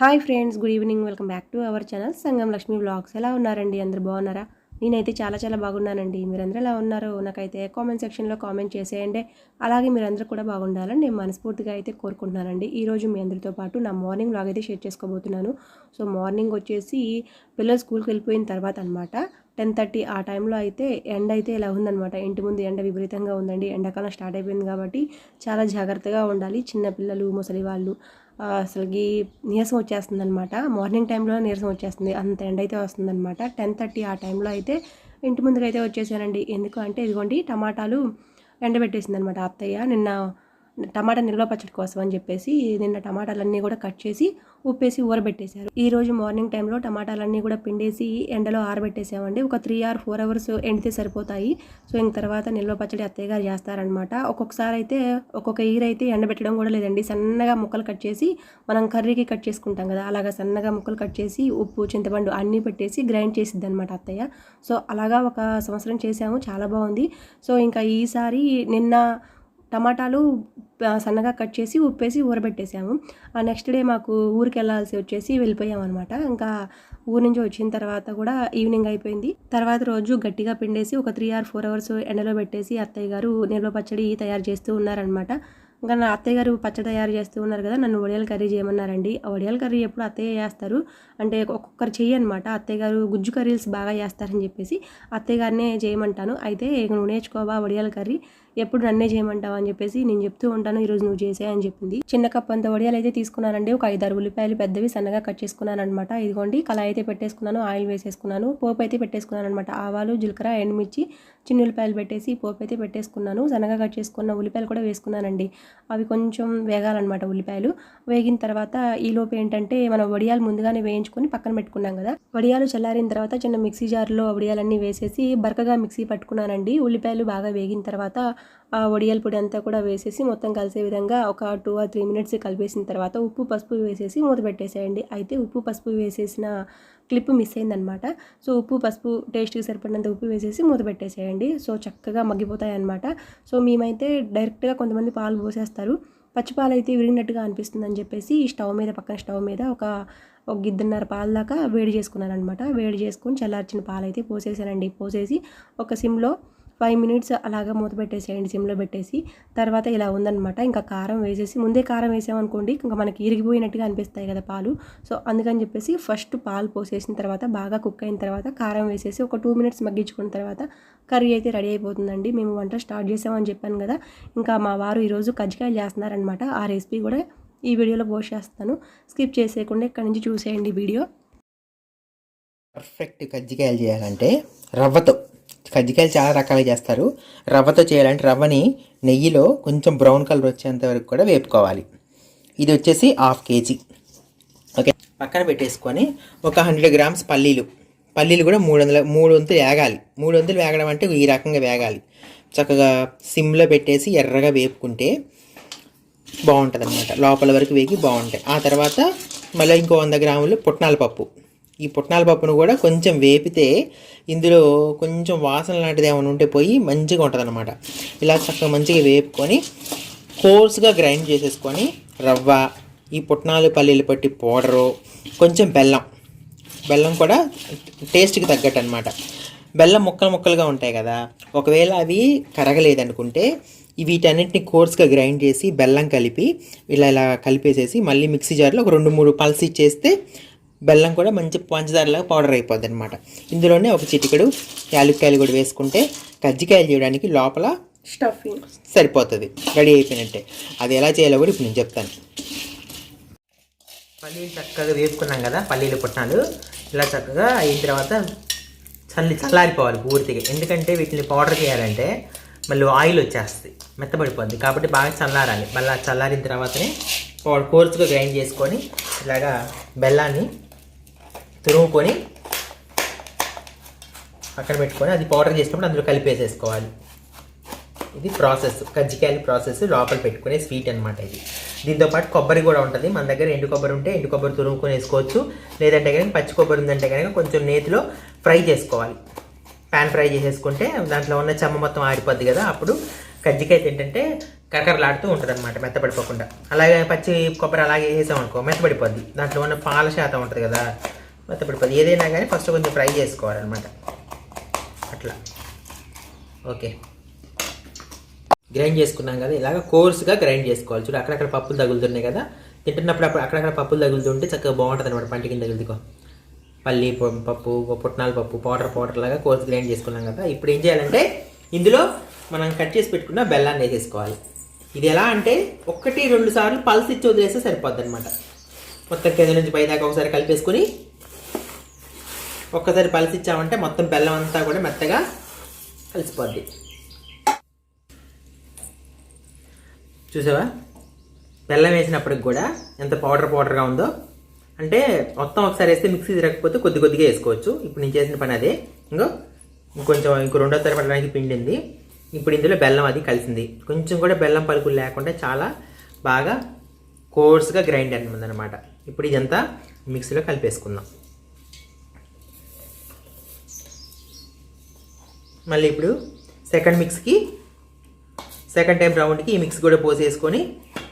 Hi friends good evening. Welcome back to our channel Sangam Lakshmi blogs ఎలా ఉన్నారండి అందరు? బాగున్నారా? నేనైతే చాలా చాలా బాగున్నానండి. మీరందరూ ఎలా ఉన్నారో నాకైతే కామెంట్ సెక్షన్లో కామెంట్ చేసేయండి. అలాగే మీరందరూ కూడా బాగుండాలని నేను మనస్ఫూర్తిగా అయితే కోరుకుంటున్నానండి. ఈరోజు మీ అందరితో పాటు నా మార్నింగ్ బ్లాగ్ అయితే షేర్ చేసుకోబోతున్నాను. సో మార్నింగ్ వచ్చేసి పిల్లలు స్కూల్కి వెళ్ళిపోయిన తర్వాత అనమాట టెన్ థర్టీ ఆ టైంలో అయితే ఎండ అయితే ఇలా ఉందన్నమాట. ఇంటి ముందు ఎండ విపరీతంగా ఉందండి. ఎండాకాలం స్టార్ట్ అయిపోయింది కాబట్టి చాలా జాగ్రత్తగా ఉండాలి. చిన్నపిల్లలు ముసలి వాళ్ళు అసలుకి నీరసం వచ్చేస్తుంది అనమాట మార్నింగ్ టైంలో నీరసం వచ్చేస్తుంది. అంత ఎండ అయితే వస్తుంది అనమాట టెన్ థర్టీ ఆ టైంలో అయితే ఇంటి ముందుకు అయితే వచ్చేసానండి. ఎందుకు అంటే ఇదిగోండి టమాటాలు ఎండబెట్టేసింది అనమాట అత్తయ్య నిన్న టమాటా నిల్వ పచ్చడి కోసం అని చెప్పేసి నిన్న టమాటాలన్నీ కూడా కట్ చేసి ఉప్పేసి ఊరబెట్టేశారు. ఈ రోజు మార్నింగ్ టైంలో టమాటాలన్నీ కూడా పిండేసి ఎండలో ఆరబెట్టేసామండి. ఒక త్రీ ఆర్ ఫోర్ అవర్స్ ఎండితే సరిపోతాయి. సో ఇంక తర్వాత నిల్వ పచ్చడి అత్తయ్య గారు చేస్తారనమాట ఒక్కొక్కసారి అయితే ఒక్కొక్క ఈర అయితే ఎండబెట్టడం కూడా లేదండి. సన్నగా ముక్కలు కట్ చేసి మనం కర్రీకి కట్ చేసుకుంటాం కదా అలాగా సన్నగా ముక్కలు కట్ చేసి ఉప్పు చింతపండు అన్నీ పెట్టేసి గ్రైండ్ చేసిద్ది అనమాట అత్తయ్య. సో అలాగా ఒక సంవత్సరం చేసాము చాలా బాగుంది. సో ఇంకా ఈసారి నిన్న టమాటాలు సన్నగా కట్ చేసి ఉప్పేసి ఊరబెట్టేసాము. ఆ నెక్స్ట్ డే మాకు ఊరికి వెళ్ళాల్సి వచ్చేసి వెళ్ళిపోయాం అనమాట ఇంకా ఊరి నుంచి వచ్చిన తర్వాత కూడా ఈవినింగ్ అయిపోయింది. తర్వాత రోజు గట్టిగా పిండేసి ఒక త్రీ ఆర్ ఫోర్ అవర్స్ ఎండలో పెట్టేసి అత్తయ్య గారు నిల్వ పచ్చడి తయారు చేస్తూ ఉన్నారనమాట ఇంకా నా అత్తయ్య గారు పచ్చడి తయారు చేస్తూ ఉన్నారు కదా నన్ను వడియాల కర్రీ చేయమన్నారండి. ఆ వడియాల కర్రీ ఎప్పుడు అత్తయ్య చేస్తారు? అంటే ఒక్కొక్కరు చెయ్యి అనమాట అత్తయ్య గారు గుజ్జు కర్రీస్ బాగా చేస్తారని చెప్పేసి అత్తయ్య గారినే చేయమంటాను. అయితే నువ్వు నేర్చుకోవా వడియాల కర్రీ? ఎప్పుడు నన్నే చేయమంటావు అని చెప్పేసి నేను చెప్తూ ఉంటాను ఈరోజు నువ్వు చేసే అని చెప్పింది. చిన్న కప్ అంత వడియాలు అయితే తీసుకున్నానండి. ఒక ఐదారు ఉల్లిపాయలు పెద్దవి సన్నగా కట్ చేసుకున్నాను అనమాట ఇదిగోండి కళాయి అయితే పెట్టేసుకున్నాను ఆయిల్ వేసేసుకున్నాను పోపు అయితే పెట్టేసుకున్నాను అనమాట ఆవాలు జీలకర్ర ఎండుమిర్చి చిన్న ఉల్లిపాయలు పెట్టేసి పోపు అయితే పెట్టేసుకున్నాను. సన్నగా కట్ చేసుకున్న ఉల్లిపాయలు కూడా వేసుకున్నానండి. అవి కొంచెం వేగాలన్నమాట ఉల్లిపాయలు. వేగిన తర్వాత ఈ లోపు ఏంటంటే మనం వడియాలు ముందుగానే వేయించుకొని పక్కన పెట్టుకున్నాం కదా. వడియాలు చల్లారిన తర్వాత చిన్న మిక్సీ జార్లో వడియాలన్నీ వేసేసి బరకగా మిక్సీ పట్టుకున్నానండి. ఉల్లిపాయలు బాగా వేగిన తర్వాత ఆ వడియాల పొడి అంతా కూడా వేసేసి మొత్తం కలిసే విధంగా ఒక టూ ఆర్ త్రీ మినిట్స్ కలిపేసిన తర్వాత ఉప్పు పసుపు వేసేసి మూత పెట్టేసేయండి. అయితే ఉప్పు పసుపు వేసేసిన క్లిప్ మిస్ అయిందనమాట. సో ఉప్పు పసుపు టేస్ట్కి సరిపడినంత ఉప్పు వేసేసి మూత పెట్టేసేయండి. సో చక్కగా మగ్గిపోతాయి అనమాట సో మేమైతే డైరెక్ట్గా కొంతమంది పాలు పోసేస్తారు. పచ్చిపాలు అయితే విరిగినట్టుగా అనిపిస్తుంది అని చెప్పేసి ఈ స్టవ్ మీద పక్కన స్టవ్ మీద ఒక ఒక గిద్దన్నర పాలు దాకా వేడి చేసుకున్నాను అనమాట వేడి చేసుకొని చల్లార్చిన పాలు అయితే పోసేసానండి. పోసేసి ఒక సిమ్లో ఫైవ్ మినిట్స్ అలాగా మూత పెట్టేసేయండి సిమ్లో పెట్టేసి తర్వాత ఇలా ఉందనమాట ఇంకా కారం వేసేసి ముందే కారం వేసామనుకోండి ఇంకా మనకి ఇరిగిపోయినట్టుగా అనిపిస్తాయి కదా పాలు. సో అందుకని చెప్పేసి ఫస్ట్ పాలు పోసేసిన తర్వాత బాగా కుక్ అయిన తర్వాత కారం వేసేసి ఒక టూ మినిట్స్ మగ్గించుకున్న తర్వాత కర్రీ అయితే రెడీ అయిపోతుందండి. మేము వంట స్టార్ట్ చేసామని చెప్పాను కదా. ఇంకా మా వారు ఈరోజు కజ్జికాయలు చేస్తున్నారనమాట ఆ రెసిపీ కూడా ఈ వీడియోలో పోస్ట్ చేస్తాను. స్కిప్ చేసేయకుండా ఇక్కడ నుంచి చూసేయండి వీడియో. పర్ఫెక్ట్ కజ్జికాయలు చేయాలంటే రవ్వతో కజ్జికాయలు చాలా రకాలుగా చేస్తారు. రవ్వతో చేయాలంటే రవ్వని నెయ్యిలో కొంచెం బ్రౌన్ కలర్ వచ్చేంత వరకు కూడా వేపుకోవాలి. ఇది వచ్చేసి హాఫ్ కేజీ. ఓకే. పక్కన పెట్టేసుకొని ఒక హండ్రెడ్ గ్రామ్స్ పల్లీలు. పల్లీలు కూడా మూడు వందల మూడు వంతులు వేగాలి. మూడు వంతులు వేగడం అంటే ఈ రకంగా వేగాలి. చక్కగా సిమ్లో పెట్టేసి ఎర్రగా వేపుకుంటే బాగుంటుంది అనమాట లోపల వరకు వేగి బాగుంటాయి. ఆ తర్వాత మళ్ళీ ఇంకో వంద గ్రాములు పుట్నాల పప్పు. ఈ పుట్నాల పప్పును కూడా కొంచెం వేపితే ఇందులో కొంచెం వాసన లాంటిది ఏమైనా ఉంటే పోయి మంచిగా ఉంటుంది అనమాట ఇలా చక్కగా మంచిగా వేపుకొని కోర్స్గా గ్రైండ్ చేసేసుకొని రవ్వ ఈ పుట్నాలు పల్లీలు పట్టి పౌడరు కొంచెం బెల్లం. బెల్లం కూడా టేస్ట్కి తగ్గట్టు అనమాట బెల్లం ముక్కలు ముక్కలుగా ఉంటాయి కదా ఒకవేళ అవి కరగలేదనుకుంటే వీటన్నిటిని కోర్స్గా గ్రైండ్ చేసి బెల్లం కలిపి ఇలా ఇలా కలిపేసేసి మళ్ళీ మిక్సీ జార్లో ఒక రెండు మూడు పల్స్ ఇచ్చేస్తే బెల్లం కూడా మంచి పంచదారలాగా పౌడర్ అయిపోద్ది అనమాట ఇందులోనే ఒక చిటికెడు యాలక్కాయలు కూడా వేసుకుంటే కజ్జికాయలు చేయడానికి లోపల స్టఫింగ్ సరిపోతుంది. రెడీ అయిపోయినట్టే. అది ఎలా చేయాలో కూడా ఇప్పుడు నేను చెప్తాను. పల్లీలు చక్కగా వేపుకున్నాం కదా పల్లీలు పుట్నాలు. ఇలా చక్కగా అయిన తర్వాత చల్లి చల్లారిపోవాలి పూర్తిగా. ఎందుకంటే వీటిని పౌడర్ చేయాలంటే మళ్ళీ ఆయిల్ వచ్చేస్తుంది మెత్తబడిపోద్ది. కాబట్టి బాగా చల్లారాలి. మళ్ళీ ఆ చల్లారిన తర్వాతనే పౌడర్ కోర్సుగా గ్రైండ్ చేసుకొని ఇలాగా బెల్లాన్ని తురుముకొని పక్కన పెట్టుకొని అది పౌడర్ చేసినప్పుడు అందులో కలిపేసేసుకోవాలి. ఇది ప్రాసెస్ కజ్జికాయల ప్రాసెస్ లోపల పెట్టుకునే స్వీట్ అనమాట ఇది. దీంతో పాటు కొబ్బరి కూడా ఉంటుంది. మన దగ్గర ఎండు కొబ్బరి ఉంటే ఎండు కొబ్బరి తురుముకొని వేసుకోవచ్చు లేదంటే కనుక పచ్చి కొబ్బరి ఉందంటే కనుక కొంచెం నేతిలో ఫ్రై చేసుకోవాలి. పాన్ ఫ్రై చేసేసుకుంటే దాంట్లో ఉన్న చెమ్మ మొత్తం ఆరిపోద్ది కదా. అప్పుడు కజ్జికాయ ఏంటంటే కరకరలాడుతూ ఉంటుంది అనమాట మెత్తపడిపోకుండా అలాగే పచ్చి కొబ్బరి అలాగే వేసామనుకో మెత్తపడిపోద్ది దాంట్లో ఉన్న పాల శాతం ఉంటుంది కదా. మెత్తపడిపోద్ది ఏదైనా కానీ ఫస్ట్ కొంచెం ఫ్రై చేసుకోవాలన్నమాట. అట్లా. ఓకే. గ్రైండ్ చేసుకున్నాం కదా ఇలాగ కోర్స్గా గ్రైండ్ చేసుకోవాలి. చూడు అక్కడక్కడ పప్పులు తగులుతున్నాయి కదా తింటున్నప్పుడు అప్పుడు అక్కడక్కడ పప్పులు తగులుతుంటే చక్కగా బాగుంటుంది అనమాట పంట కింద తగులుతుకో పల్లి పొ- పప్పు పుట్నాల పప్పు పౌడర్ పౌడర్ లాగా కోర్స్ గ్రైండ్ చేసుకున్నాం కదా ఇప్పుడు ఏం చేయాలంటే ఇందులో మనం కట్ చేసి పెట్టుకున్న బెల్లాన్ని వేసేసుకోవాలి. ఇది ఎలా అంటే ఒకటి రెండు సార్లు పల్స్ ఇచ్చి వదిలేస్తే సరిపోద్ది అనమాట మొత్తం కింద నుంచి పైదాకా ఒకసారి కలిపేసుకుని ఒక్కసారి పలిసిచ్చామంటే ఇచ్చామంటే మొత్తం బెల్లం అంతా కూడా మెత్తగా కలిసిపోద్ది. చూసావా? బెల్లం వేసినప్పటికి కూడా ఎంత పౌడర్ పౌడర్గా ఉందో. అంటే మొత్తం ఒకసారి వేస్తే మిక్సీ తిరగకపోతే కొద్ది కొద్దిగా వేసుకోవచ్చు. ఇప్పుడు నేను చేసిన పని అదే. ఇంకో ఇంకొంచెం ఇంకో రెండోసారి పడడానికి పిండింది. ఇప్పుడు ఇందులో బెల్లం అది కలిసింది. కొంచెం కూడా బెల్లం పలుకులు లేకుండా చాలా బాగా కోర్స్గా గ్రైండ్ అయింది అనమాట ఇప్పుడు ఇదంతా మిక్సీలో కలిపేసుకుందాం. మళ్ళీ ఇప్పుడు సెకండ్ మిక్స్కి సెకండ్ టైం రౌండ్కి ఈ మిక్స్ కూడా పోసేసుకొని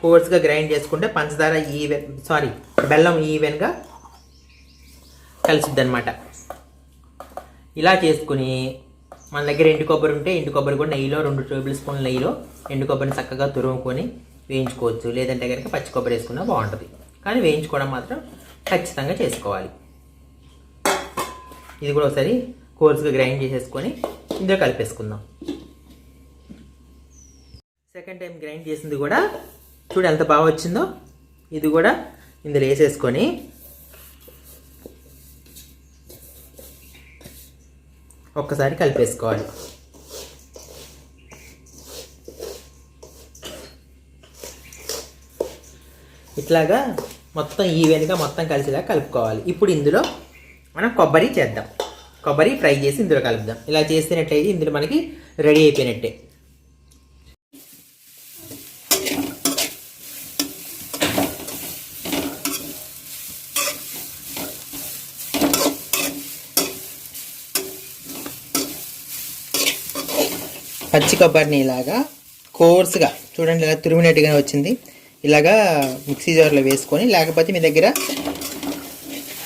కోర్స్గా గ్రైండ్ చేసుకుంటే పంచదార ఈవెన్ సారీ బెల్లం ఈవెన్గా కలుసుద్ది అనమాట ఇలా చేసుకుని మన దగ్గర ఎండు కొబ్బరి ఉంటే ఎండు కొబ్బరి కూడా నెయ్యిలో రెండు టేబుల్ స్పూన్ల నెయ్యిలో ఎండు కొబ్బరిని చక్కగా తురుముకొని వేయించుకోవచ్చు. లేదంటే కనుక పచ్చి కొబ్బరి వేసుకున్నా బాగుంటుంది. కానీ వేయించుకోవడం మాత్రం ఖచ్చితంగా చేసుకోవాలి. ఇది కూడా ఒకసారి కోర్స్గా గ్రైండ్ చేసేసుకొని ఇందులో కలిపేసుకుందాం. సెకండ్ టైం గ్రైండ్ చేసింది కూడా చూడు ఎంత బాగా వచ్చిందో. ఇది కూడా ఇందులో వేసేసుకొని. ఒక్కసారి కలిపేసుకోవాలి. ఇట్లాగా మొత్తం ఈవెన్గా మొత్తం కలిసేలా కలుపుకోవాలి. ఇప్పుడు ఇందులో మనం కొబ్బరి చేద్దాం. కొబ్బరి ఫ్రై చేసి ఇందులో కలుపుదాం. ఇలా చేసినట్టయితే ఇందులో మనకి రెడీ అయిపోయినట్టే. పచ్చి కొబ్బరిని ఇలాగా కోర్స్గా చూడండి ఇలా తురిమినట్టుగా వచ్చింది. ఇలాగా మిక్సీ జార్లో వేసుకొని లేకపోతే మీ దగ్గర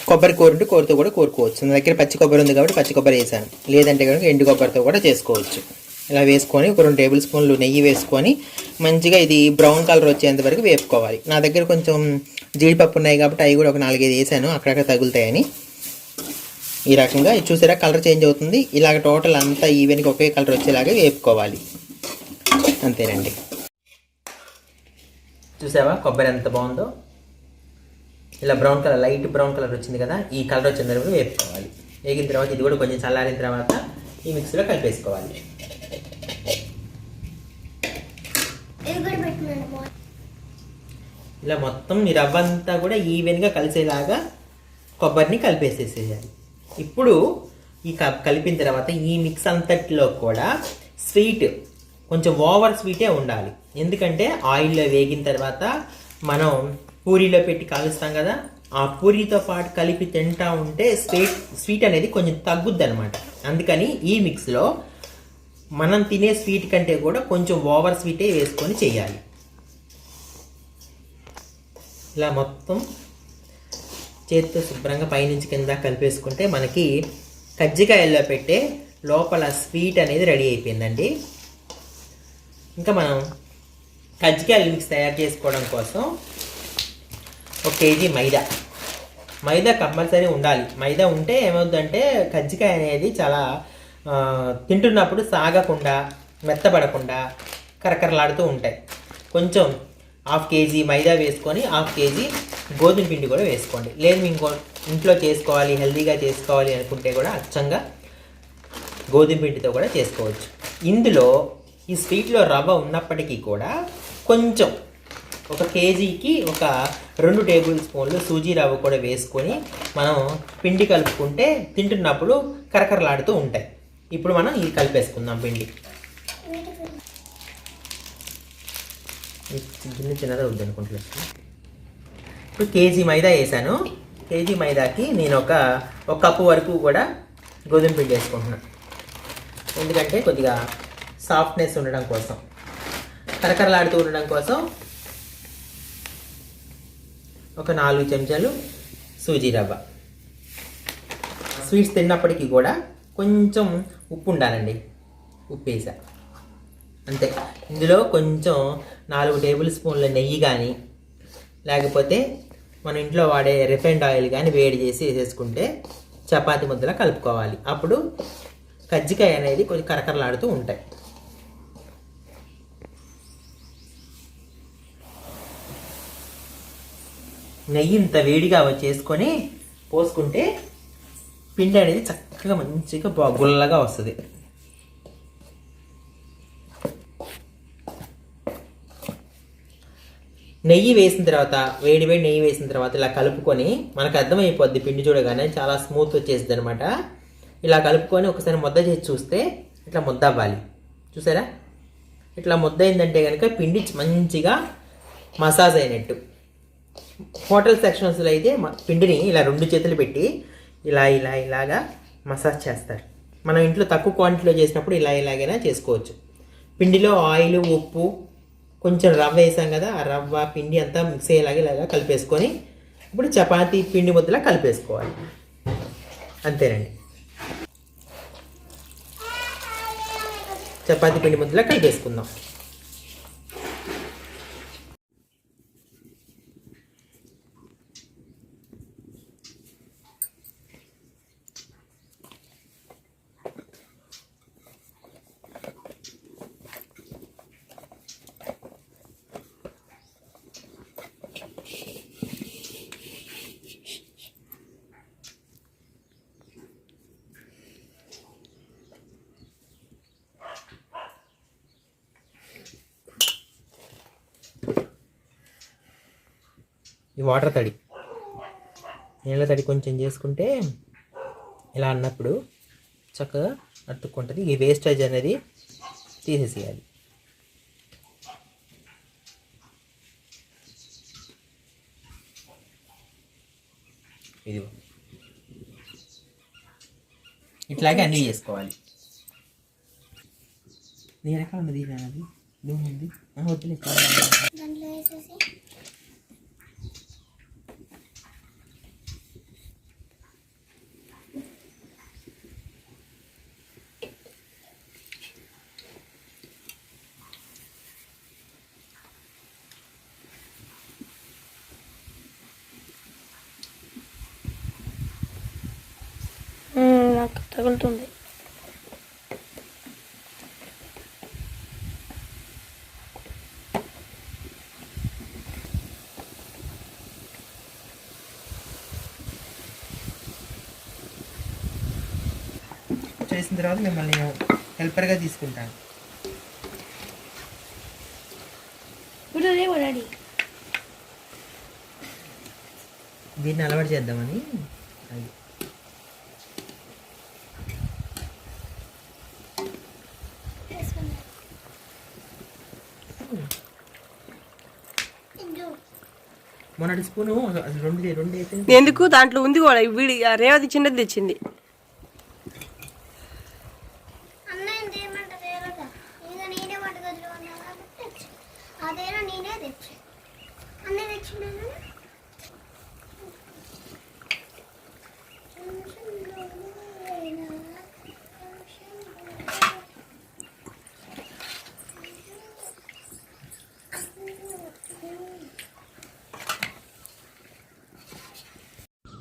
కొబ్బరి కూరుంటే కూరతో కూడా కోరుకోవచ్చు. నా దగ్గర పచ్చి కొబ్బరి ఉంది కాబట్టి పచ్చి కొబ్బరి వేసాను. లేదంటే కనుక ఎండు కొబ్బరితో కూడా చేసుకోవచ్చు. ఇలా వేసుకొని ఒక రెండు టేబుల్ స్పూన్లు నెయ్యి వేసుకొని మంచిగా ఇది బ్రౌన్ కలర్ వచ్చేంత వరకు వేపుకోవాలి. నా దగ్గర కొంచెం జీడిపప్పు ఉన్నాయి కాబట్టి అవి కూడా ఒక నాలుగైదు వేసాను. అక్కడక్కడ తగులుతాయని. ఈ రకంగా చూసారా? కలర్ చేంజ్ అవుతుంది. ఇలాగ టోటల్ అంతా ఈవెన్కి ఒకే కలర్ వచ్చేలాగా వేపుకోవాలి. అంతేనండి. చూసావా? కొబ్బరి ఎంత బాగుందో? ఇలా brown colour light brown colour వచ్చింది కదా ఈ కలర్ వచ్చిన తర్వాత వేపుకోవాలి. వేగిన తర్వాత ఇది కూడా కొంచెం చల్లారిన తర్వాత ఈ మిక్సీలో కలిపేసుకోవాలి. ఇలా మొత్తం ఈ రవ్వ అంతా కూడా ఈవెన్గా కలిసేలాగా కొబ్బరిని కలిపేసేసేయాలి. ఇప్పుడు ఈ క- కలిపిన తర్వాత ఈ మిక్స్ అంతటిలో కూడా స్వీట్ కొంచెం ఓవర్ స్వీటే ఉండాలి. ఎందుకంటే ఆయిల్లో వేగిన తర్వాత మనం పూరీలో పెట్టి కాలుస్తాం కదా ఆ పూరీతో పాటు కలిపి తింటా ఉంటే స్వీట్ స్వీట్ అనేది కొంచెం తగ్గుద్ది అనమాట అందుకని ఈ మిక్స్లో మనం తినే స్వీట్ కంటే కూడా కొంచెం ఓవర్ స్వీటే వేసుకొని చేయాలి. ఇలా మొత్తం చేతితో శుభ్రంగా పైనుంచి కింద కలిపేసుకుంటే మనకి కజ్జికాయల్లో పెట్టే లోపల స్వీట్ అనేది రెడీ అయిపోయిందండి. ఇంకా మనం కజ్జికాయలు మిక్స్ తయారు చేసుకోవడం కోసం ఒక కేజీ మైదా. మైదా కంపల్సరీ ఉండాలి. మైదా ఉంటే ఏమవుతుందంటే కజ్జికాయ అనేది చాలా తింటున్నప్పుడు సాగకుండా మెత్తపడకుండా కరకరలాడుతూ ఉంటాయి. కొంచెం హాఫ్ కేజీ మైదా వేసుకొని హాఫ్ కేజీ గోధుమ పిండి కూడా వేసుకోండి. లేదు ఇంకో ఇంట్లో చేసుకోవాలి హెల్దీగా చేసుకోవాలి అనుకుంటే కూడా అచ్చంగా గోధుమ పిండితో కూడా చేసుకోవచ్చు. ఇందులో ఈ స్వీట్లో రవ్వ ఉన్నప్పటికీ కూడా కొంచెం ఒక కేజీకి ఒక రెండు టేబుల్ స్పూన్లు సూజీ రవ్వ కూడా వేసుకొని మనం పిండి కలుపుకుంటే తింటున్నప్పుడు కరకరలాడుతూ ఉంటాయి. ఇప్పుడు మనం ఇది కలిపేసుకుందాం పిండి. చిన్న చిన్నదే ఉంది అనుకుంటున్నాను ఇప్పుడు కేజీ మైదా వేసాను. కేజీ మైదాకి నేను ఒక ఒక కప్పు వరకు కూడా గోధుమ పిండి వేసుకుంటున్నాను ఎందుకంటే కొద్దిగా సాఫ్ట్నెస్ ఉండడం కోసం కరకరలాడుతూ ఉండడం కోసం ఒక నాలుగు చెంచాలు సూజీ రవ్వ. స్వీట్స్ తిన్నప్పటికీ కూడా కొంచెం ఉప్పు ఉండాలండి. ఉప్పు వేసా అంతే. ఇందులో కొంచెం నాలుగు టేబుల్ స్పూన్ల నెయ్యి కానీ లేకపోతే మన ఇంట్లో వాడే రిఫైండ్ ఆయిల్ కానీ వేడి చేసి వేసేసుకుంటే చపాతి ముద్దలా కలుపుకోవాలి. అప్పుడు కజ్జికాయ అనేది కొంచెం కరకరలాడుతూ ఉంటాయి. నెయ్యి ఇంత వేడిగా చేసుకొని పోసుకుంటే పిండి అనేది చక్కగా మంచిగా బా గుల్లగా వస్తుంది. నెయ్యి వేసిన తర్వాత వేడి వేడి నెయ్యి వేసిన తర్వాత ఇలా కలుపుకొని మనకు అర్థమైపోద్ది పిండి చూడగానే చాలా స్మూత్ వచ్చేసింది అనమాట ఇలా కలుపుకొని ఒకసారి ముద్ద చేసి చూస్తే ఇట్లా ముద్ద అవ్వాలి. చూసారా? ఇట్లా ముద్ద అయిందంటే కనుక పిండి మంచిగా మసాజ్ అయినట్టు. హోటల్ సెక్షన్స్లో అయితే పిండిని ఇలా రెండు చేతులు పెట్టి ఇలా ఇలా ఇలాగా మసాజ్ చేస్తారు. మనం ఇంట్లో తక్కువ క్వాంటిటీలో చేసినప్పుడు ఇలా ఇలాగైనా చేసుకోవచ్చు. పిండిలో ఆయిల్ ఉప్పు కొంచెం రవ్వ వేసాం కదా ఆ రవ్వ పిండి అంతా మిక్స్ అయ్యేలాగా ఇలాగా కలిపేసుకొని ఇప్పుడు చపాతీ పిండి ముద్దలా కలిపేసుకోవాలి. అంతేనండి. చపాతీ పిండి ముద్దలా కలిపేసుకుందాం. ఈ వాటర్ తడి. నీళ్ళ తడి కొంచెం చేసుకుంటే ఇలా అన్నప్పుడు చక్కగా అతుక్కుంటుంది. ఈ వేస్టేజ్ అనేది తీసేసేయాలి. ఇది ఇట్లాగే అన్నీ చేసుకోవాలి. నీ వెనకాల ఉన్నది అది ఉంది వద్దులే కావాలి. దాంట్లో వేసేసి నాకు తగులుతుంది. చేసిన తర్వాత మిమ్మల్ని హెల్పర్గా తీసుకుంటాను. దీన్ని అలవాటు చేద్దామని అది మొన్నటి స్పూను రెండు రెండు అయితే ఎందుకు? దాంట్లో ఉంది కూడా. వీడి రేవతి చిన్నది తెచ్చింది.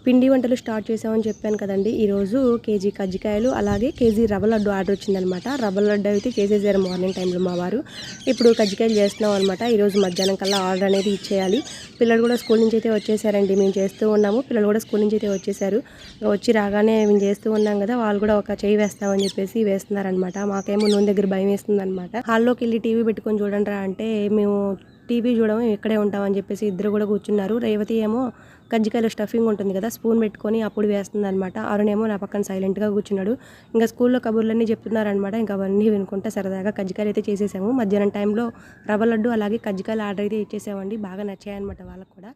పిండి వంటలు స్టార్ట్ చేసామని చెప్పాను కదండి. ఈరోజు కేజీ కజ్జికాయలు అలాగే కేజీ రవ్వ లడ్డు ఆర్డర్ వచ్చిందనమాట. రవ్వ లడ్డు అయితే చేసేసారు మార్నింగ్ టైంలో మా వారు. ఇప్పుడు కజ్జికాయలు చేస్తున్నాం అనమాట. ఈరోజు మధ్యాహ్నం కల్లా ఆర్డర్ అనేది ఇచ్చేయాలి. పిల్లలు కూడా స్కూల్ నుంచి అయితే వచ్చేసారండి. మేము చేస్తూ ఉన్నాము. పిల్లలు కూడా స్కూల్ నుంచి అయితే వచ్చేసారు. వచ్చి రాగానే మేము చేస్తూ ఉన్నాం కదా వాళ్ళు కూడా ఒక చేయి వేస్తామని చెప్పేసి వేస్తున్నారనమాట. మాకేమో నూనె దగ్గర భయం వేస్తుంది అనమాట హాల్లోకి వెళ్ళి టీవీ పెట్టుకొని చూడండి రా అంటే మేము టీవీ చూడము ఇక్కడే ఉంటామని చెప్పేసి ఇద్దరు కూడా కూర్చున్నారు. రేవతి ఏమో కజ్జికాయలు స్టఫింగ్ ఉంటుంది కదా స్పూన్ పెట్టుకొని అప్పుడు వేస్తుంది అనమాట అరుణేమో నా పక్కన సైలెంట్గా కూర్చున్నాడు. ఇంకా స్కూల్లో కబుర్లన్నీ చెప్తున్నారనమాట ఇంకా అవన్నీ వినుకుంటే సరదాగా కజ్జికాయలు అయితే చేసేసాము. మధ్యాహ్నం టైంలో రవ్వ లడ్డు అలాగే కజ్జికాయలు ఆర్డర్ అయితే ఇచ్చేసామండి. బాగా నచ్చాయన్నమాట వాళ్ళకు కూడా.